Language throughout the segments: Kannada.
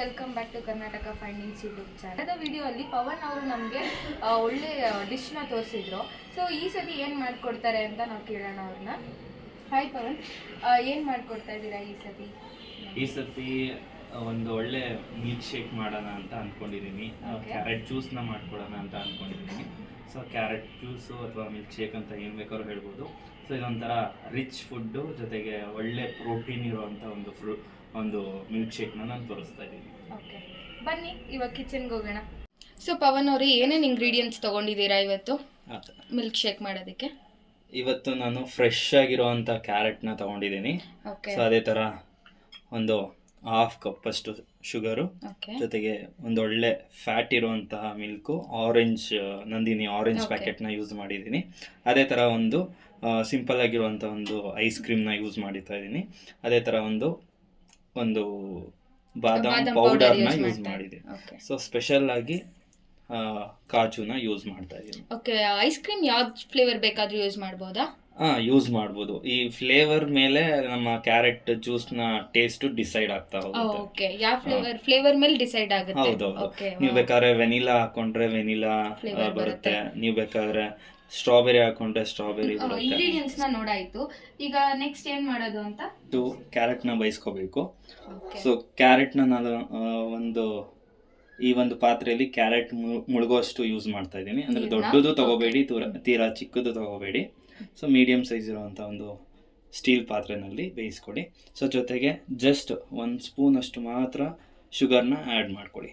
Welcome back to Karnataka findings YouTube channel ಅದ ವಿಡಿಯೋ ಅಲ್ಲಿ ಪವನ್ ಅವರು ನಮಗೆ ಒಳ್ಳೆ ಡಿಶ್ನ ತೋರಿಸಿದ್ರು. ಸೊ ಈ ಸತಿ ಏನು ಮಾಡಿಕೊಡ್ತಾರೆ ಅಂತ ನಾವು ಕೇಳೋಣ ಅವ್ರನ್ನ. ಹಾಯ್ ಪವನ್. ಏನು ಮಾಡಿಕೊಡ್ತಾ ಇದ್ದೀರಾ ಈ ಸತಿ? ಈ ಸತಿ ಒಂದು ಒಳ್ಳೆ ಮಿಲ್ಕ್ ಶೇಕ್ ಮಾಡೋಣ ಅಂತ ಅನ್ಕೊಂಡಿದೀನಿ. ಕ್ಯಾರೆಟ್ ಜ್ಯೂಸ್ನ ಮಾಡ್ಕೊಡೋಣ ಅಂತ ಅನ್ಕೊಂಡಿದೀನಿ. ಸೊ ಕ್ಯಾರೆಟ್ ಜ್ಯೂಸು ಅಥವಾ ಮಿಲ್ಕ್ ಶೇಕ್ ಅಂತ ಏನು ಬೇಕಾದ್ರು ಹೇಳ್ಬೋದು. ಸೊ ಇದೊಂಥರ ರಿಚ್ ಫುಡ್ಡು ಜೊತೆಗೆ ಒಳ್ಳೆ ಪ್ರೋಟೀನ್ ಇರುವಂಥ ಒಂದು ಫ್ರೂ ಒಂದು ಮಿಲ್ಕ್ ಶೇಕ್ನ ನಾನು ತೋರಿಸ್ತಾ ಇದ್ದೀನಿ. ಓಕೆ ಬನ್ನಿ ಇವಾಗ ಕಿಚನ್ಗೆ ಹೋಗೋಣ. ಸೊ ಪವನ್ ಅವರು ಏನೇನು ಇಂಗ್ರೀಡಿಯೆಂಟ್ಸ್ ತಗೊಂಡಿದ್ದೀರಾ ಇವತ್ತು? ಮಿಲ್ಕ್ ಶೇಕ್ ಮಾಡೋದಕ್ಕೆ? ಇವತ್ತು ನಾನು ಫ್ರೆಶ್ ಆಗಿರುವಂತ ಕ್ಯಾರೆಟ್ನ ತೊಗೊಂಡಿದ್ದೀನಿ. ಸೊ ಅದೇ ಥರ ಒಂದು ಹಾಫ್ ಕಪ್ ಅಷ್ಟು ಶುಗರು ಜೊತೆಗೆ ಒಂದು ಒಳ್ಳೆ ಫ್ಯಾಟ್ ಇರುವಂತಹ milk orange Nandini orange packet ಪ್ಯಾಕೆಟ್ನ use ಮಾಡಿದ್ದೀನಿ. ಅದೇ ಥರ ಒಂದು ಸಿಂಪಲ್ ಆಗಿರುವಂಥ ಒಂದು ಐಸ್ ಕ್ರೀಮ್ನ ಯೂಸ್ ಮಾಡಿತಾ ಇದ್ದೀನಿ. ಅದೇ ಥರ ಒಂದು ಒಂದು ಬಾದಾಮ್ ಪೌಡರ್ನ ಯೂಸ್ ಮಾಡಿದೆ. ಸೊ ಸ್ಪೆಷಲ್ ಆಗಿ ಕಾಜುನ ಯೂಸ್ ಮಾಡ್ತಾ ಇದ್ದೀನಿ ಓಕೆ ಐಸ್ ಕ್ರೀಮ್ ಯಾವ್ದು ಫ್ಲೇವರ್ ಬೇಕಾದ್ರೂ ಯೂಸ್ ಮಾಡ್ಬೋದಾ? ಹಾ ಯೂಸ್ ಮಾಡ್ಬೋದು. ಈ ಫ್ಲೇವರ್ ಮೇಲೆ ನಮ್ಮ ಕ್ಯಾರೆಟ್ ಜ್ಯೂಸ್ನ ಟೇಸ್ಟ್ ಡಿಸೈಡ್ ಆಗ್ತಾ ಹೋಗುತ್ತೆ. ಓಕೆ ಯಾವ ಫ್ಲೇವರ್ ಫ್ಲೇವರ್ ಮೇಲೆ ಡಿಸೈಡ್ ಆಗುತ್ತೆ? ಹೌದೌದು. ನೀವು ಬೇಕಾದ್ರೆ ವೆನಿಲಾ ಹಾಕೊಂಡ್ರೆ ವೆನಿಲಾ ಬರುತ್ತೆ. ನೀವು ಬೇಕಾದ್ರೆ ಸ್ಟ್ರಾಬೆರಿ ಹಾಕೊಂಡ್ರೆ ಸ್ಟ್ರಾಬೆರಿ ಬರುತ್ತೆ. ಇಂಗ್ರೀಡಿಯೆಂಟ್ಸ್ನ ನೋಡಾಯ್ತು ಈಗ ನೆಕ್ಸ್ಟ್ ಏನ್ ಮಾಡೋದು ಅಂತ? ಇದು ನ ಬೈಸ್ಕೋಬೇಕು ಸೊ ಕ್ಯಾರೆಟ್ನ ನಾನು ಒಂದು ಈ ಒಂದು ಪಾತ್ರೆಯಲ್ಲಿ ಕ್ಯಾರೆಟ್ ಮುಳುಗುವಷ್ಟು ಯೂಸ್ ಮಾಡ್ತಾ ಇದ್ದೀನಿ. ಅಂದ್ರೆ ದೊಡ್ಡದು ತಗೋಬೇಡಿ ತೀರಾ ಚಿಕ್ಕದು ತಗೋಬೇಡಿ. ಸೊ ಮೀಡಿಯಂ ಸೈಜ್ ಇರುವಂಥ ಒಂದು ಸ್ಟೀಲ್ ಪಾತ್ರೆನಲ್ಲಿ ಬೇಯಿಸ್ಕೊಡಿ. ಸೊ ಜೊತೆಗೆ ಜಸ್ಟ್ ಒಂದು ಸ್ಪೂನ್ ಅಷ್ಟು ಮಾತ್ರ ಶುಗರ್ನ ಆ್ಯಡ್ ಮಾಡ್ಕೊಳ್ಳಿ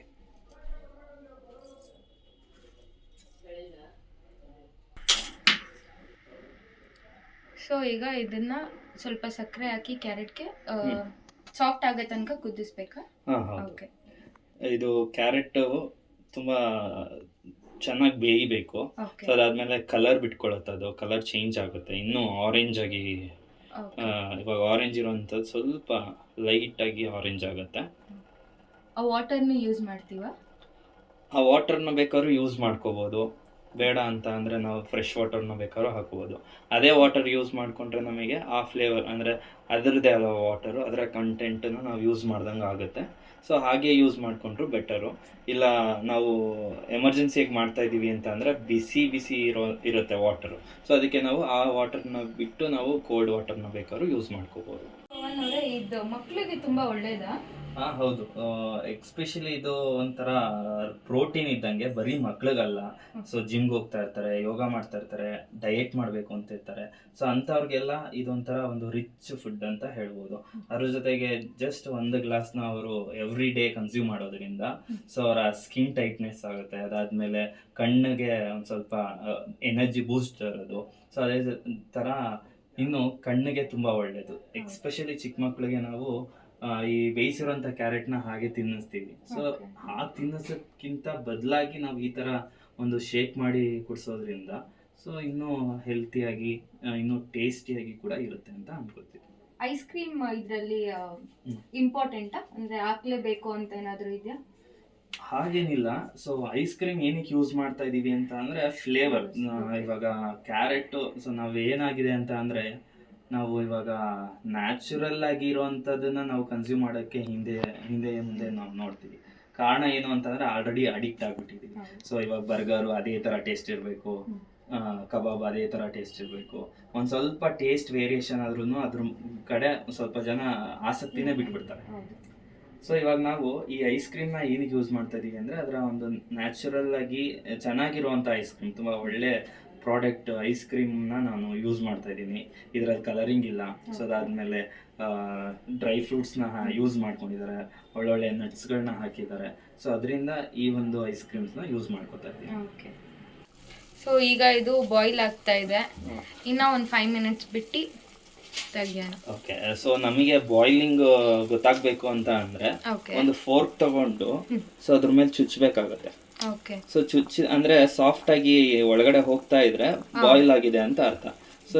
ಸೊ ಈಗ ಇದನ್ನ ಸ್ವಲ್ಪ ಸಕ್ಕರೆ ಹಾಕಿ ಕ್ಯಾರೆಟ್ಗೆ ಸಾಫ್ಟ್ ಆಗೋ ತನಕ ಕುದಿಸ್ಬೇಕಾ? ಓಕೆ ಇದು ಕ್ಯಾರೆಟ್ ತುಂಬಾ ಚೆನ್ನಾಗಿ ಬೇಯಬೇಕು. ಸೊ ಅದಾದ್ಮೇಲೆ ಕಲರ್ ಬಿಟ್ಕೊಳತ್ತೆ ಅದು. ಕಲರ್ ಚೇಂಜ್ ಆಗುತ್ತೆ. ಇನ್ನೂ ಆರೆಂಜ್ ಆಗಿ ಇವಾಗ ಆರೆಂಜ್ ಇರುವಂಥದ್ದು ಸ್ವಲ್ಪ ಲೈಟ್ ಆಗಿ ಆರೆಂಜ್ ಆಗುತ್ತೆ. ಆ ವಾಟರ್ನ ಯೂಸ್ ಮಾಡ್ತೀವ? ಆ ವಾಟರ್ನ ಬೇಕಾದ್ರೂ ಯೂಸ್ ಮಾಡ್ಕೋಬೋದು. ಬೇಡ ಅಂತ ಅಂದರೆ ನಾವು ಫ್ರೆಶ್ ವಾಟರ್ನ ಬೇಕಾದ್ರೂ ಹಾಕ್ಬೋದು. ಅದೇ ವಾಟರ್ ಯೂಸ್ ಮಾಡಿಕೊಂಡ್ರೆ ನಮಗೆ ಆ ಫ್ಲೇವರ್ ಅಂದರೆ ಅದರದ್ದೇ ಅಲ್ಲ ವಾಟರು ಅದರ ಕಂಟೆಂಟನ್ನು ನಾವು ಯೂಸ್ ಮಾಡ್ದಂಗೆ ಆಗುತ್ತೆ. ಸೊ ಹಾಗೆ ಯೂಸ್ ಮಾಡಿಕೊಂಡ್ರು ಬೆಟರು ಇಲ್ಲ ನಾವು ಎಮರ್ಜೆನ್ಸಿಯಾಗಿ ಮಾಡ್ತಾ ಇದ್ದೀವಿ ಅಂತ ಅಂದರೆ ಬಿಸಿ ಬಿಸಿ ಇರೋ, ಇರುತ್ತೆ ವಾಟರು ಸೊ ಅದಕ್ಕೆ ನಾವು ಆ ವಾಟರ್ನ ಬಿಟ್ಟು ನಾವು ಕೋಲ್ಡ್ ವಾಟರ್ನ ಬೇಕಾದ್ರೂ ಯೂಸ್ ಮಾಡ್ಕೋಬೋದು. ಇದು ಮಕ್ಕಳಿಗೆ ತುಂಬ ಒಳ್ಳೇದಾ? ಹಾ ಹೌದು. ಎಕ್ಸ್ಪೆಷಲಿ ಇದು ಒಂಥರ ಪ್ರೋಟೀನ್ ಇದ್ದಂಗೆ ಬರೀ ಮಕ್ಳಿಗಲ್ಲ. ಸೊ ಜಿಮ್ಗೆ ಹೋಗ್ತಾ ಇರ್ತಾರೆ ಯೋಗ ಮಾಡ್ತಾ ಇರ್ತಾರೆ ಡಯೆಟ್ ಮಾಡಬೇಕು ಅಂತ ಇರ್ತಾರೆ. ಸೊ ಅಂಥವ್ರಿಗೆಲ್ಲ ಇದೊಂಥರ ಒಂದು ರಿಚ್ ಫುಡ್ ಅಂತ ಹೇಳ್ಬೋದು. ಅದ್ರ ಜೊತೆಗೆ ಜಸ್ಟ್ ಒಂದು ಗ್ಲಾಸ್ನ ಅವರು ಎವ್ರಿ ಡೇ ಕನ್ಸ್ಯೂಮ್ ಮಾಡೋದ್ರಿಂದ ಸೊ ಅವರ ಸ್ಕಿನ್ ಟೈಟ್ನೆಸ್ ಆಗುತ್ತೆ. ಅದಾದ್ಮೇಲೆ ಕಣ್ಣಿಗೆ ಒಂದು ಸ್ವಲ್ಪ ಎನರ್ಜಿ ಬೂಸ್ಟ್ ಇರೋದು. ಸೊ ಅದೇ ಥರ ಇನ್ನು ಕಣ್ಣಿಗೆ ತುಂಬ ಒಳ್ಳೆಯದು ಎಕ್ಸ್ಪೆಷಲಿ ಚಿಕ್ಕ ಮಕ್ಕಳಿಗೆ ನಾವು ಈ ಬೇಯಿಸಿರೋಂಥ ಕ್ಯಾರೆಟ್ನ ಹಾಗೆ ತಿನ್ನಿಸ್ತೀವಿ. ಸೊ. ಹಾಗೆ ತಿನ್ನಿಸೋಕ್ಕಿಂತ ಬದಲಾಗಿ ನಾವು ಈ ಥರ ಒಂದು ಶೇಕ್ ಮಾಡಿ ಕುಡಿಸೋದ್ರಿಂದ ಸೊ ಇನ್ನೂ ಹೆಲ್ತಿಯಾಗಿ ಇನ್ನೂ ಟೇಸ್ಟಿಯಾಗಿ ಕೂಡ ಇರುತ್ತೆ ಅಂತ ಅನ್ಕೋತೀವಿ ಐಸ್ ಕ್ರೀಮ್ ಇದರಲ್ಲಿ ಇಂಪಾರ್ಟೆಂಟ್ ಇಂಪಾರ್ಟೆಂಟಾ ಅಂದ್ರೆ ಹಾಕ್ಲೇಬೇಕು ಅಂತ ಏನಾದರೂ ಇದೆಯಾ? ಹಾಗೇನಿಲ್ಲ. ಸೊ ಐಸ್ ಕ್ರೀಮ್ ಏನಕ್ಕೆ ಯೂಸ್ ಮಾಡ್ತಾ ಇದೀವಿ ಅಂತ ಅಂದ್ರೆ ಫ್ಲೇವರ್ ಇವಾಗ ಕ್ಯಾರೆಟ್ ಸೊ ನಾವು ಏನಾಗಿದೆ ಅಂತ ಅಂದ್ರೆ ನಾವು ಇವಾಗ ನ್ಯಾಚುರಲ್ ಆಗಿ ಇರುವಂಥದ್ದನ್ನ ನಾವು ಕನ್ಸ್ಯೂಮ್ ಮಾಡೋಕ್ಕೆ ಹಿಂದೆ ಹಿಂದೆ ಮುಂದೆ ನಾವು ನೋಡ್ತೀವಿ. ಕಾರಣ ಏನು ಅಂತಂದ್ರೆ ಆಲ್ರೆಡಿ ಅಡಿಕ್ಟ್ ಆಗ್ಬಿಟ್ಟಿದೀವಿ. ಸೊ ಇವಾಗ ಬರ್ಗರು ಅದೇ ಥರ ಟೇಸ್ಟ್ ಇರಬೇಕು. ಕಬಾಬ್ ಅದೇ ಥರ ಟೇಸ್ಟ್ ಇರಬೇಕು. ಒಂದು ಸ್ವಲ್ಪ ಟೇಸ್ಟ್ ವೇರಿಯೇಷನ್ ಆದ್ರೂ ಅದ್ರ ಕಡೆ ಸ್ವಲ್ಪ ಜನ ಆಸಕ್ತಿನೇ ಬಿಟ್ಬಿಡ್ತಾರೆ. ಸೊ ಇವಾಗ ನಾವು ಈ ಐಸ್ ಕ್ರೀಮ್ನ ಏನಕ್ಕೆ ಯೂಸ್ ಮಾಡ್ತಾ ಇದೀವಿ ಅಂದರೆ ಅದರ ಒಂದು ನ್ಯಾಚುರಲ್ ಆಗಿ ಚೆನ್ನಾಗಿರುವಂಥ ಐಸ್ ಕ್ರೀಮ್ ತುಂಬ ಒಳ್ಳೆ ಪ್ರಾಡಕ್ಟ್ ಐಸ್ ಕ್ರೀಮ್ನ ನಾನು ಯೂಸ್ ಮಾಡ್ತಾ ಇದ್ದೀನಿ. ಇದರಲ್ಲಿ ಕಲರಿಂಗ್ ಇಲ್ಲ. ಸೊ ಅದಾದಮೇಲೆ ಡ್ರೈ ಫ್ರೂಟ್ಸ್ನ ಯೂಸ್ ಮಾಡ್ಕೊಂಡಿದ್ದಾರೆ. ಒಳ್ಳೊಳ್ಳೆ ನಟ್ಸ್ಗಳನ್ನ ಹಾಕಿದ್ದಾರೆ. ಸೊ ಅದರಿಂದ ಈ ಒಂದು ಐಸ್ ಕ್ರೀಮ್ಸ್ನ ಯೂಸ್ ಮಾಡ್ಕೊತಾ ಇದ್ದೀನಿ. ಓಕೆ. ಸೊ ಈಗ ಇದು ಬಾಯ್ಲ್ ಆಗ್ತಾ ಇದೆ. ಇನ್ನ ಒಂದು ಫೈವ್ ಮಿನಿಟ್ಸ್ ಬಿಟ್ಟು ತೆಗಿಯೋಣ. ಓಕೆ. ಸೊ ನಮಗೆ ಬಾಯ್ಲಿಂಗ್ ಗೊತ್ತಾಗಬೇಕು ಅಂತ ಅಂದರೆ ಒಂದು ಫೋರ್ಕ್ ತಗೊಂಡು ಸೊ ಅದ್ರ ಮೇಲೆ ಚುಚ್ಚಬೇಕಾಗುತ್ತೆ ಸೊ ಚುಚ್ಚಿ ಅಂದ್ರೆ ಸಾಫ್ಟ್ ಆಗಿ ಒಳಗಡೆ ಹೋಗ್ತಾ ಇದ್ರೆ ಬಾಯ್ಲ್ ಆಗಿದೆ ಅಂತ ಅರ್ಥ. ಸೊ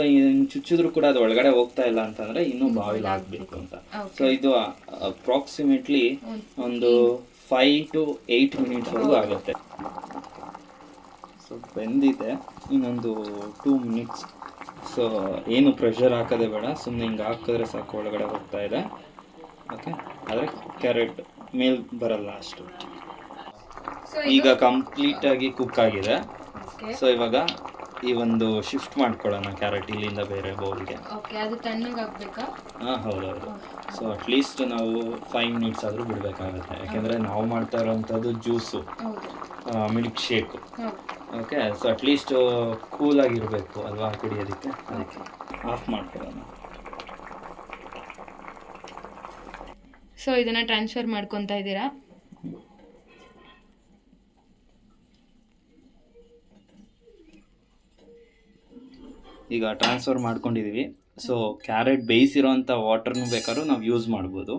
ಚುಚ್ಚಿದ್ರು ಕೂಡ ಅದು ಒಳಗಡೆ ಹೋಗ್ತಾ ಇಲ್ಲ ಅಂತಂದ್ರೆ ಇನ್ನೂ ಬಾಯ್ಲ್ ಆಗ್ಬೇಕು ಅಂತ. ಸೊ ಇದು ಅಪ್ರಾಕ್ಸಿಮೇಟ್ಲಿ ಒಂದು ಫೈವ್ ಟು ಏಯ್ಟ್ ಮಿನಿಟ್ಸ್ ವರೆಗೂ ಆಗುತ್ತೆ. ಸೊ ಬೆಂದಿದೆ. ಇನ್ನೊಂದು ಟೂ ಮಿನಿಟ್ಸ್ ಸೊ ಏನು ಪ್ರೆಷರ್ ಹಾಕೋದೇ ಬೇಡ. ಸುಮ್ಮನೆ ಹಿಂಗೆ ಹಾಕಿದ್ರೆ ಸಾಕು ಒಳಗಡೆ ಹೋಗ್ತಾ ಇದೆ. ಓಕೆ ಆದರೆ ಕ್ಯಾರೆಟ್ ಮೇಲ್ ಬರಲ್ಲ ಅಷ್ಟು. ಈಗ ಕಂಪ್ಲೀಟ್ ಆಗಿ ಕುಕ್ ಆಗಿದೆ ಸೊ ಇವಾಗ ಈ ಒಂದು ಶಿಫ್ಟ್ ಮಾಡ್ಕೊಳ್ಳೋಣ ಕ್ಯಾರೆಟ್ ಇಲ್ಲಿಂದ ಬೇರೆ ಬೌಲ್ಗೆ. ಓಕೆ ಅದು ಹಾಂ ಹೌದೌದು. ಸೊ ಅಟ್ಲೀಸ್ಟ್ ನಾವು ಫೈವ್ ಮಿನಿಟ್ಸ್ ಆದರೂ ಬಿಡಬೇಕಾಗುತ್ತೆ. ಯಾಕೆಂದರೆ ನಾವು ಮಾಡ್ತಾ ಇರೋವಂಥದ್ದು juice milk shake okay so at least ಕೂಲಾಗಿರಬೇಕು ಅಲ್ವಾ ಕುಡಿಯೋದಕ್ಕೆ? ಅದಕ್ಕೆ ಆಫ್ ಮಾಡ್ಕೊಳ್ಳೋಣ. ಸೊ ಇದನ್ನ ಟ್ರಾನ್ಸ್ಫರ್ ಮಾಡ್ಕೊತಾ ಇದ್ದೀರಾ? ಈಗ ಟ್ರಾನ್ಸ್ಫರ್ ಮಾಡ್ಕೊಂಡಿದೀವಿ. ಸೊ ಕ್ಯಾರೆಟ್ ಬೇಯಿಸಿರೋಂಥ ವಾಟರ್ನು ಬೇಕಾದ್ರೂ ನಾವು ಯೂಸ್ ಮಾಡ್ಬೋದು.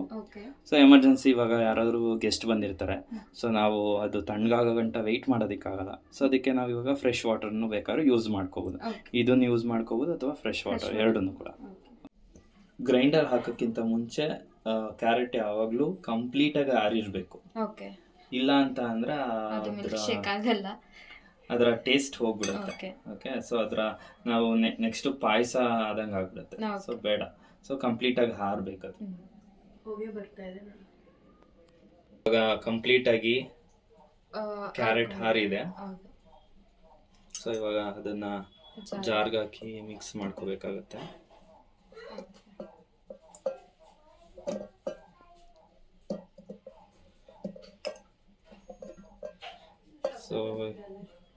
ಸೊ ಎಮರ್ಜೆನ್ಸಿ ಇವಾಗ ಯಾರಾದರೂ ಗೆಸ್ಟ್ ಬಂದಿರ್ತಾರೆ. ಸೊ ನಾವು ಅದು ತಣ್ಣಗಾಗೋ ಗಂಟ ವೆಯ್ಟ್ ಮಾಡೋದಕ್ಕಾಗಲ್ಲ. ಸೊ ಅದಕ್ಕೆ ನಾವು ಇವಾಗ ಫ್ರೆಶ್ ವಾಟರ್ನು ಬೇಕಾದ್ರೂ ಯೂಸ್ ಮಾಡ್ಕೋಬೋದು. ಇದನ್ನು ಯೂಸ್ ಮಾಡ್ಕೋಬೋದು ಅಥವಾ ಫ್ರೆಶ್ ವಾಟರ್. ಎರಡನ್ನೂ ಕೂಡ. ಗ್ರೈಂಡರ್ ಹಾಕೋಕ್ಕಿಂತ ಮುಂಚೆ ಕ್ಯಾರೆಟ್ ಯಾವಾಗಲೂ ಕಂಪ್ಲೀಟಾಗಿ ಆರಿರಬೇಕು. ಇಲ್ಲ ಅಂತ ಅಂದ್ರೆ ಅದರ ಟೇಸ್ಟ್ ಹೋಗ್ಬಿಡುತ್ತೆ. ಓಕೆ ಓಕೆ ಸೊ ಅದರ ನಾವು ನೆಕ್ಸ್ಟ್ ಪಾಯಸ ಆದಂಗೆ ಆಗ್ಬಿಡುತ್ತೆ. ಸೊ ಬೇಡ. ಸೊ ಕಂಪ್ಲೀಟಾಗಿ ಹಾರಬೇಕದು. ಹೋಗಿ ಬರ್ತಾ ಇದೆ ಇವಾಗ ಕಂಪ್ಲೀಟಾಗಿ ಕ್ಯಾರೆಟ್ ಹಾರಿದೆ. ಸೊ ಇವಾಗ ಅದನ್ನ ಜಾರ್. ಜಾರ್ಗೆ ಹಾಕಿ ಮಿಕ್ಸ್ ಮಾಡ್ಕೋಬೇಕಾಗತ್ತೆ. ಸೊ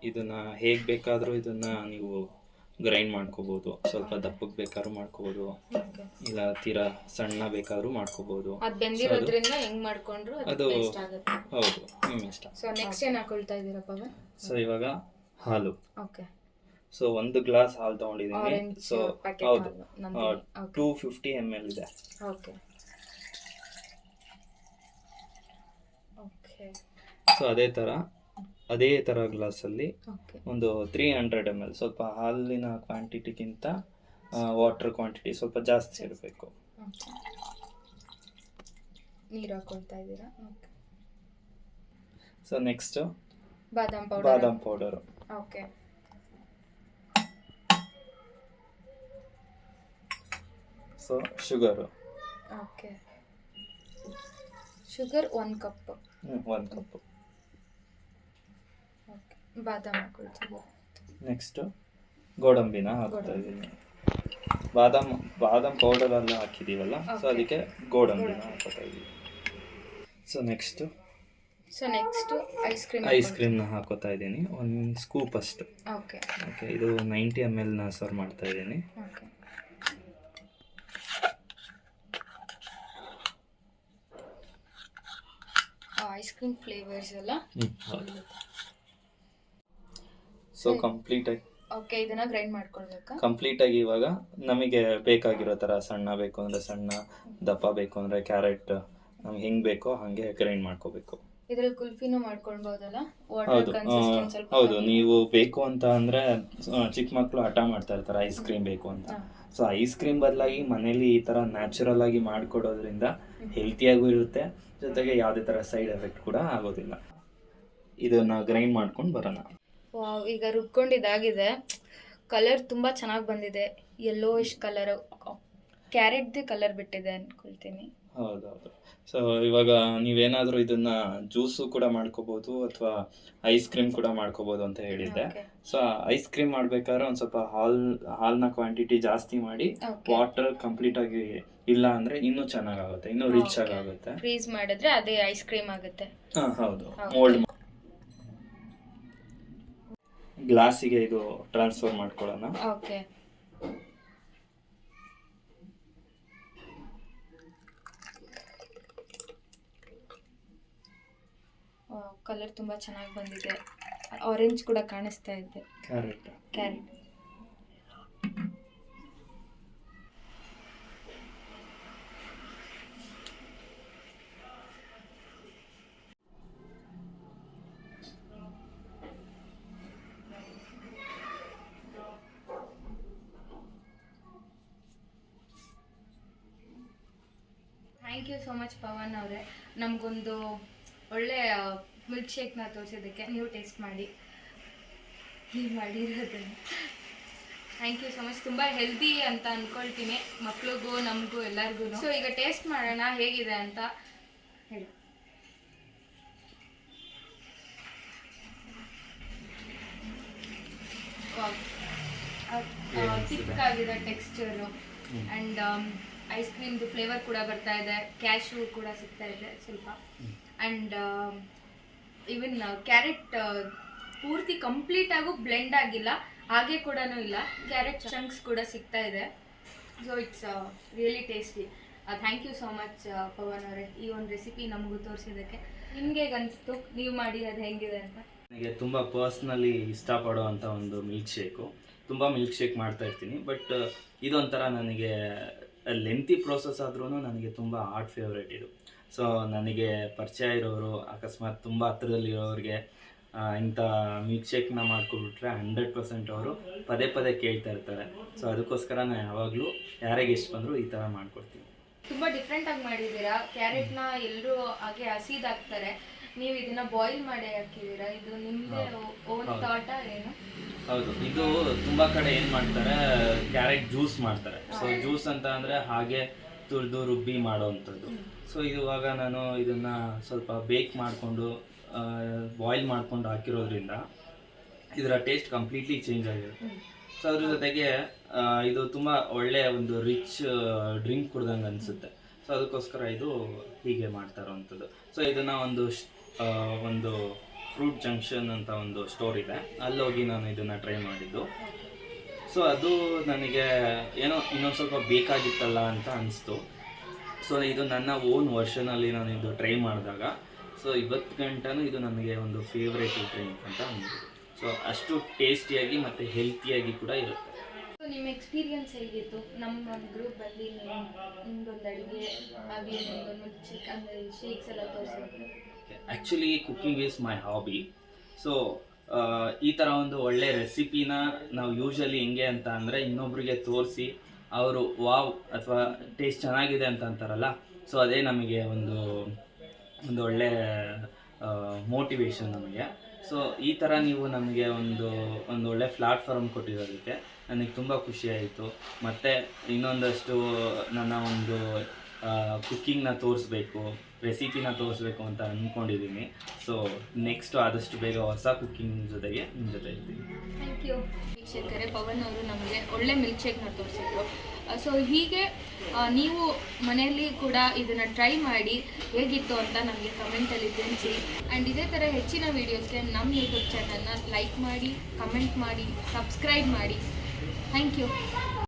ಇದನ್ನ ಹೇಗೆ ಬೇಕಾದರೂ ಇದನ್ನ ನೀವು ಗ್ರೈಂಡ್ ಮಾಡ್ಕೋಬೋದು. ಸ್ವಲ್ಪ ದಪ್ಪಕ್ಕೆ ಬೇಕಾದ್ರೂ ಮಾಡ್ಕೋಬೋದು. ಇಲ್ಲ ತೀರಾ ಸಣ್ಣ ಬೇಕಾದ್ರೂ ಮಾಡ್ಕೋಬೋದು. ಅದು ಬೆಂದಿರೋದ್ರಿಂದ ಹೆಂಗ್ ಮಾಡ್ಕೊಂಡ್ರು ಅದು ಅದು- ಟೇಸ್ಟ್ ಆಗುತ್ತೆ. ಹೌದು ನಿಮ್ಮ ಇಷ್ಟ. ಸೊ ನೆಕ್ಸ್ಟ್ ಏನ್ ಹಾಕೊಳ್ತಾ ಇದ್ದೀರಾ ಪವನ್? ಸೊ ಇವಾಗ ಹಾಲು. ಓಕೆ ಸೊ ಒಂದು ಗ್ಲಾಸ್ ಹಾಲು ತಗೊಂಡಿದ್ದೀನಿ. ಸೊ ಹೌದು. Nandini. Two fifty M L ಇದೆ. ಓಕೆ ಓಕೆ ಸೊ ಅದೇ ಥರ ಅದೇ ಥರ ಗ್ಲಾಸಲ್ಲಿ ಒಂದು ತ್ರೀ ಹಂಡ್ರೆಡ್ ಎಂ ಎಲ್ ಸ್ವಲ್ಪ ಹಾಲಿನ ಕ್ವಾಂಟಿಟಿಗಿಂತ ವಾಟರ್ ಕ್ವಾಂಟಿಟಿ ಸ್ವಲ್ಪ ಜಾಸ್ತಿ ಇರಬೇಕು. ನೀರು ಹಾಕೊಳ್ತಾ ಇದ್ದೀರಾ? ಸೊ ನೆಕ್ಸ್ಟ್ ಬಾದಾಮ್ ಪೌಡರ್ ಬಾದಾಮ್ powder okay so sugar okay sugar one cup ಒಂದು ಕಪ್ ಓಕೆ ಬಾದಾಮ್ ಹಾಕೊಳ್ತೀವಿ ನೆಕ್ಸ್ಟು ಗೋಡಂಬಿನ ಹಾಕ್ತಾ. ಇದ್ದೀನಿ. ಬಾದಾಮ್ ಬಾದಾಮ್ ಪೌಡರ್ ಎಲ್ಲ ಹಾಕಿದ್ದೀವಲ್ಲ ಸೊ. ಅದಕ್ಕೆ ಗೋಡಂಬಿನ ಗೋಡಂಬಿ. ಹಾಕೋತಾ ಇದ್ದೀವಿ so next so next ice cream ice ಕ್ರೀಮ್ನ ಹಾಕೋತಾ ಇದ್ದೀನಿ. ಒಂದು ಸ್ಕೂಪ್ ಅಷ್ಟು. ಓಕೆ ಓಕೆ ಇದು ನೈಂಟಿ ಎಂ ಎಲ್ನ ಸರ್ವ್ ಮಾಡ್ತಾ ಇದ್ದೀನಿ. ಓಕೆ ಐಸ್ ಕ್ರೀಮ್ ಫ್ಲೇವರ್ಸ್ ಎಲ್ಲ ಹೌದು. ಸೊ ಕಂಪ್ಲೀಟಾಗಿ ಓಕೆ ಇದನ್ನ ಗ್ರೈಂಡ್ ಮಾಡ್ಕೊಳ್ಬೇಕಾ? ಕಂಪ್ಲೀಟಾಗಿ ಇವಾಗ ನಮಗೆ ಬೇಕಾಗಿರೋ ಥರ ಸಣ್ಣ ಬೇಕು ಅಂದರೆ ಸಣ್ಣ ದಪ್ಪ ಬೇಕು ಅಂದರೆ ಕ್ಯಾರೆಟ್ ನಮ್ಗೆ ಹೆಂಗೆ ಬೇಕೋ ಹಾಗೆ ಗ್ರೈಂಡ್ ಮಾಡ್ಕೋಬೇಕು. ಇದ್ರಲ್ಲಿ ಕುಲ್ಫಿನೂ ಮಾಡ್ಕೊಳ್ಬಹುದಲ್ಲ ಹೌದು. ಆ, ಹೌದು. ನೀವು ಬೇಕು ಅಂತ ಅಂದರೆ ಚಿಕ್ಕ ಮಕ್ಕಳು ಹಠ ಮಾಡ್ತಾ ಇರ್ತಾರೆ ಐಸ್ ಕ್ರೀಮ್ ಬೇಕು ಅಂತ. ಸೊ ಐಸ್ ಕ್ರೀಮ್ ಬದಲಾಗಿ ಮನೇಲಿ ಈ ಥರ ನ್ಯಾಚುರಲ್ ಆಗಿ ಮಾಡಿಕೊಡೋದ್ರಿಂದ ಹೆಲ್ತಿಯಾಗೂ ಇರುತ್ತೆ. ಜೊತೆಗೆ ಯಾವುದೇ ಥರ ಸೈಡ್ ಎಫೆಕ್ಟ್ ಕೂಡ ಆಗೋದಿಲ್ಲ. ಇದನ್ನ ಗ್ರೈಂಡ್ ಮಾಡ್ಕೊಂಡು ಬರೋಣ. ವಾವ್ ಈಗ ರುಬ್ಕೊಂಡಿದ್ದಾಗಿದೆ. ಕಲರ್ ತುಂಬಾ ಚೆನ್ನಾಗಿ ಬಂದಿದೆ. ಯೆಲ್ಲೋಯಿಶ್ ಕಲರ್ ಕ್ಯಾರೆಟ್ದು ಕಲರ್ ಬಿಟ್ಟಿದೆ ಅನ್ಕೊಳ್ತೀನಿ. ಹೌದೌದು. ಸೊ ಇವಾಗ ನೀವೇನಾದರೂ ಇದನ್ನ ಜ್ಯೂಸು ಕೂಡ ಮಾಡ್ಕೋಬೋದು ಅಥವಾ ಐಸ್ ಕ್ರೀಮ್ ಕೂಡ ಮಾಡ್ಕೋಬೋದು ಅಂತ ಹೇಳಿದ್ದೆ. ಸೊ ಐಸ್ ಕ್ರೀಮ್ ಮಾಡ್ಬೇಕಾದ್ರೆ ಒಂದು ಸ್ವಲ್ಪ ಹಾಲ್ ಹಾಲ್ನ ಕ್ವಾಂಟಿಟಿ ಜಾಸ್ತಿ ಮಾಡಿ ವಾಟರ್ ಕಂಪ್ಲೀಟ್ ಆಗಿ ಇಲ್ಲ ಅಂದ್ರೆ ಇನ್ನೂ ಚೆನ್ನಾಗಾಗುತ್ತೆ ಇನ್ನೂ ರಿಚ್. ಆಗುತ್ತೆ ಫ್ರೀಸ್ ಮಾಡಿದ್ರೆ ಅದೇ ಐಸ್ ಕ್ರೀಮ್ ಆಗುತ್ತೆ. ಹಾ ಹೌದು. ಮೋಲ್ಡ್ ಗ್ಲಾಸಿಗೆ ಇದು ಟ್ರಾನ್ಸ್ಫರ್ ಮಾಡ್ಕೊಳ್ಳೋಣ. ಓಕೆ. ಕಲರ್ ತುಂಬಾ ಚೆನ್ನಾಗಿ ಬಂದಿದೆ. ಆರೆಂಜ್ ಕೂಡ ಕಾಣಿಸ್ತಾ ಇದೆ. Carrot carrot thank you so much Pavan ಅವರೇ. ನಮಗೊಂದು ಒಳ್ಳೆ ಮಿಲ್ಕ್ ಶೇಕ್ನ ತೋರಿಸೋದಕ್ಕೆ ನೀವು ಟೇಸ್ಟ್ ಮಾಡಿ. ನೀವು ಮಾಡಿರೋದನ್ನು. ಥ್ಯಾಂಕ್ ಯು ಸೋ ಮಚ್ ತುಂಬ ಹೆಲ್ದಿ ಅಂತ ಅಂದ್ಕೊಳ್ತೀನಿ ಮಕ್ಳಿಗೂ ನಮಗೂ ಎಲ್ಲರಿಗೂ ಸೊ ಈಗ ಟೇಸ್ಟ್ ಮಾಡೋಣ ಹೇಗಿದೆ ಅಂತ ಹೇಳಿ. ಆಗಿದೆ ಟೆಕ್ಸ್ಚರು ಆ್ಯಂಡ್ ಐಸ್ ಕ್ರೀಮ್ದು ಫ್ಲೇವರ್ ಕೂಡ ಬರ್ತಾ ಇದೆ. ಕ್ಯಾಶು ಕೂಡ ಸಿಗ್ತಾ ಇದೆ ಸ್ವಲ್ಪ. ಆ್ಯಂಡ್ ಈವನ್ ಕ್ಯಾರೆಟ್ ಪೂರ್ತಿ ಕಂಪ್ಲೀಟ್ ಆಗು ಬ್ಲೆಂಡ್ ಆಗಿಲ್ಲ. ಹಾಗೆ ಕೂಡ ಇಲ್ಲ. ಕ್ಯಾರೆಟ್ ಚಂಕ್ಸ್ ಕೂಡ ಸಿಗ್ತಾ ಇದೆ. So it's really tasty thank you so much Pavan ಅವರೇ. ಈ ಒಂದು ರೆಸಿಪಿ ನಮಗೂ ತೋರಿಸಿದ್ದಕ್ಕೆ. ನಿಮಗೆ ಅನಿಸ್ತು? ನೀವು ಮಾಡಿರೋದು ಹೆಂಗಿದೆ ಅಂತ. ನನಗೆ ತುಂಬ ಪರ್ಸ್ನಲಿ ಇಷ್ಟಪಡುವಂಥ ಒಂದು ಮಿಲ್ಕ್ ಶೇಕು ತುಂಬ ಮಿಲ್ಕ್ ಶೇಕ್ ಮಾಡ್ತಾ ಇರ್ತೀನಿ. ಬಟ್ ಇದೊಂಥರ ನನಗೆ ಲೆಂತಿ ಪ್ರೋಸೆಸ್ ಆದ್ರೂ ನನಗೆ ತುಂಬ ಆರ್ಟ್ ಫೇವ್ರೇಟ್ ಇದು. ಸೊ ನನಗೆ ಪರಿಚಯ ಇರೋರು, ಅಕಸ್ಮಾತ್ ತುಂಬ ಹತ್ರದಲ್ಲಿರೋರಿಗೆ ಇಂಥ ಮಿಲ್ಕ್ ಶೇಕ್ನ ಮಾಡ್ಕೊಬಿಟ್ರೆ ಹಂಡ್ರೆಡ್ ಪರ್ಸೆಂಟ್ ಅವರು ಪದೇ ಪದೇ ಕೇಳ್ತಾ ಇರ್ತಾರೆ. ಸೊ ಅದಕ್ಕೋಸ್ಕರ ನಾನು ಯಾವಾಗಲೂ ಯಾರಿಗೆ ಎಷ್ಟು ಬಂದರೂ ಈ ಥರ ಮಾಡ್ಕೊಡ್ತೀನಿ. ತುಂಬ ಡಿಫ್ರೆಂಟ್ ಆಗಿ ಮಾಡಿದ್ದೀರಾ? ಕ್ಯಾರೆಟ್ನ ಎಲ್ಲರೂ ಹಾಗೆ ಹಸಿದಾಕ್ತಾರೆ. ನೀವು ಇದನ್ನ ಬಾಯ್ಲ್ ಮಾಡಿ ಹಾಕಿದ್ದೀರಾ ಇದು ನಿಮ್ಮದೇ ಓನ್ ಹೌದು. ಥಾಟ ಏನು? ಹೌದು. ಇದು ತುಂಬಾ ಕಡೆ ಏನ್ ಮಾಡ್ತಾರೆ ಕ್ಯಾರೆಟ್ ಜ್ಯೂಸ್ ಮಾಡ್ತಾರೆ. ಸೊ ಜ್ಯೂಸ್ ಅಂತ ಅಂದ್ರೆ ಹಾಗೆ ತುರಿದು ರುಬ್ಬಿ ಮಾಡೋವಂಥದ್ದು ಸೊ ಇವಾಗ ನಾನು ಇದನ್ನ ಸ್ವಲ್ಪ ಬೇಕ್ ಮಾಡಿಕೊಂಡು ಬಾಯ್ಲ್ ಮಾಡ್ಕೊಂಡು ಹಾಕಿರೋದ್ರಿಂದ ಇದರ ಟೇಸ್ಟ್ ಕಂಪ್ಲೀಟ್ಲಿ ಚೇಂಜ್ ಆಗಿರುತ್ತೆ. ಸೊ ಅದ್ರ ಜೊತೆಗೆ ಇದು ತುಂಬ ಒಳ್ಳೆಯ ಒಂದು ರಿಚ್ ಡ್ರಿಂಕ್ ಕುಡ್ದಂಗೆ ಅನಿಸುತ್ತೆ. ಸೊ ಅದಕ್ಕೋಸ್ಕರ ಇದು ಹೀಗೆ ಮಾಡ್ತಾ ಇರೋವಂಥದ್ದು. ಸೊ ಇದನ್ನು ಒಂದು ಒಂದು ಫ್ರೂಟ್ ಜಂಕ್ಷನ್ ಅಂತ ಒಂದು ಸ್ಟೋರ್ ಇದೆ. ಅಲ್ಲಿ ಹೋಗಿ ನಾನು ಇದನ್ನು ಟ್ರೈ ಮಾಡಿದ್ದು. ಸೊ ಅದು ನನಗೆ ಏನೋ ಇನ್ನೊಂದು ಸ್ವಲ್ಪ ಬೇಕಾಗಿತ್ತಲ್ಲ ಅಂತ ಅನಿಸ್ತು. ಸೊ ಇದು ನನ್ನ ಓನ್ ವರ್ಷನಲ್ಲಿ ನಾನು ಇದು ಟ್ರೈ ಮಾಡಿದಾಗ ಸೊ ಇವತ್ತು ಗಂಟನೂ ಇದು ನನಗೆ ಒಂದು ಫೇವ್ರೇಟ್ ಡ್ರಿಂಕ್ ಅಂತ ಅಂದ್ಬಿಟ್ಟು. ಸೊ ಅಷ್ಟು ಟೇಸ್ಟಿಯಾಗಿ ಮತ್ತು ಹೆಲ್ತಿಯಾಗಿ ಕೂಡ ಇರುತ್ತೆ. ನಿಮ್ಮ ಎಕ್ಸ್ಪೀರಿಯನ್ಸ್ ಹೇಗಿತ್ತು? ನಮ್ಮ ಗ್ರೂಪಲ್ಲಿ ನೀವು ನಿಮ್ದೊಂದು ಅಡುಗೆ, ಹಾಗೆ ನಿಮ್ದೊಂದು ಚಿಕ್ ಅಂದರೆ ಶೇಕ್ಸ್ ಎಲ್ಲ actually cooking is my hobby so ಈ ಥರ ಒಂದು ಒಳ್ಳೆ ರೆಸಿಪಿನ ನಾವು ಯೂಶಲಿ ಹೆಂಗೆ ಅಂತ ಅಂದರೆ ಇನ್ನೊಬ್ರಿಗೆ ತೋರಿಸಿ ಅವರು ವಾವ್ ಅಥವಾ ಟೇಸ್ಟ್ ಚೆನ್ನಾಗಿದೆ ಅಂತ ಅಂತಾರಲ್ಲ ಸೊ ಅದೇ ನಮಗೆ ಒಂದು ಒಂದು ಒಳ್ಳೆ ಮೋಟಿವೇಶನ್ ನಮಗೆ. ಸೊ ಈ ಥರ ನೀವು ನಮಗೆ ಒಂದು ಒಂದು ಒಳ್ಳೆ ಪ್ಲಾಟ್ಫಾರ್ಮ್ ಕೊಟ್ಟಿರೋದಕ್ಕೆ ನನಗೆ ತುಂಬ ಆಯಿತು ಮತ್ತು ಇನ್ನೊಂದಷ್ಟು ನನ್ನ ಒಂದು ಕುಕ್ಕಿಂಗ್ನ ತೋರಿಸ್ಬೇಕು. ರೆಸಿಪಿನ ತೋರಿಸ್ಬೇಕು ಅಂತ ಅಂದ್ಕೊಂಡಿದ್ದೀನಿ ಸೊ ನೆಕ್ಸ್ಟ್ ಆದಷ್ಟು ಬೇಗ ಹೊಸ ಕುಕ್ಕಿಂಗ್ ಜೊತೆಗೆ ನಿಮ್ಮ ಜೊತೆ ಇರ್ತೀನಿ. ಥ್ಯಾಂಕ್ ಯು ವೀಕ್ಷಕರೇ, ಪವನ್ ಅವರು ನಮಗೆ ಒಳ್ಳೆ ಮಿಲ್ಕ್ ಶೇಕ್ನ ತೋರಿಸಿದ್ರು. ಸೊ ಹೀಗೆ ನೀವು ಮನೆಯಲ್ಲಿ ಕೂಡ ಇದನ್ನು ಟ್ರೈ ಮಾಡಿ ಹೇಗಿತ್ತು ಅಂತ ನಮಗೆ ಕಮೆಂಟಲ್ಲಿ ತಿಳಿಸಿ. ಆ್ಯಂಡ್ ಇದೇ ಥರ ಹೆಚ್ಚಿನ ವೀಡಿಯೋಸ್ಗೆ ನಮ್ಮ ಯೂಟ್ಯೂಬ್ ಚಾನಲ್ನ ಲೈಕ್ ಮಾಡಿ ಕಮೆಂಟ್ ಮಾಡಿ ಸಬ್ಸ್ಕ್ರೈಬ್ ಮಾಡಿ. Thank you